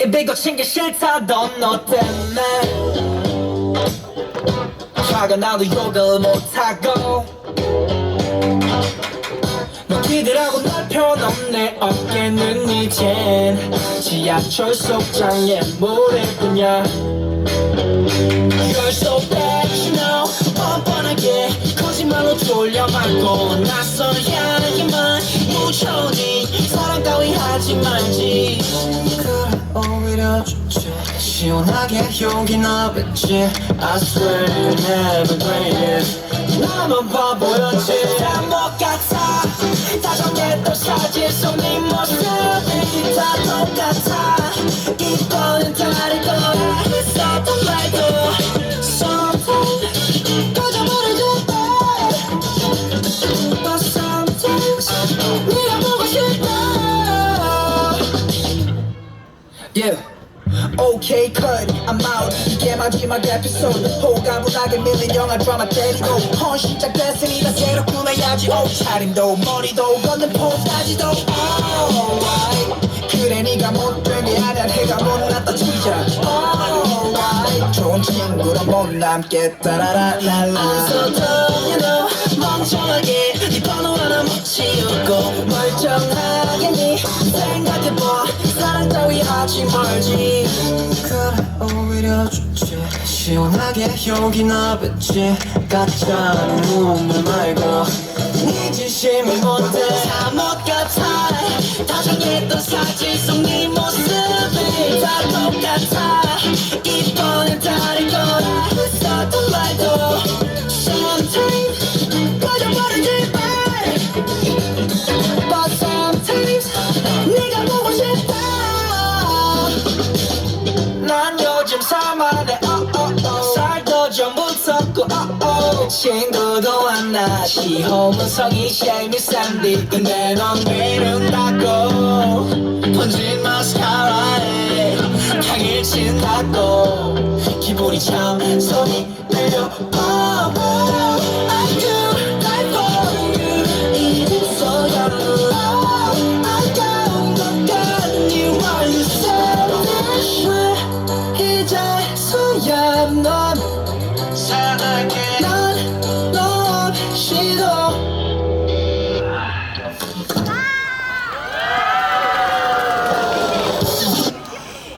이배고친게 싫다던 너 때문에 화가 나도 욕을 못하고 먹기들하고 날 펴넘네 어깨는 이젠 지하철 속장에 모래뿐이야. You're so bad 돌려말고 낯선 향기만 묻혀니 사랑 따위 하지 말지 그래 오히려 좋지. 시원하게 용기 나겠지 I swear you never great 나만 바보였지. 다못 같아? 다정했던 사진 속네 모습이 다 똑같아. 이번엔 다를 거야. 했었던 말도 Yeah. Okay, cut, I'm out. 이게 마지막 에피소드. 호가분하게 밀린 영화 드라마 때리고. 헌 시작됐으니 다 새로 꾸며야지. 옷차림도 머리도 걷는 포즈까지도. Alright. 그래, 네가 못된 게 아니야. 해가 못났다 치자. Alright. 좋은 친구로 못 남겠다. 라라라라. I'm so dumb, you know. 멍청하게 네 번호 하나 못 치우고. 멀쩡하게 네 따위 하지 말지. 그래, 오히려 좋지. 시원하게 여기 나겠지. 가짜 눈물 말고. 네 진심을 못해. 다못 같아. 다정했던 사진 속 난 요즘 살만해 oh, oh, oh. 살도 좀 oh. 친구도 만나. 시호문성이 쉐이미 샌디 근데 넌 미룬다고. 번진 마스카라에. 향일 친다고. 기분이 참 손이 들려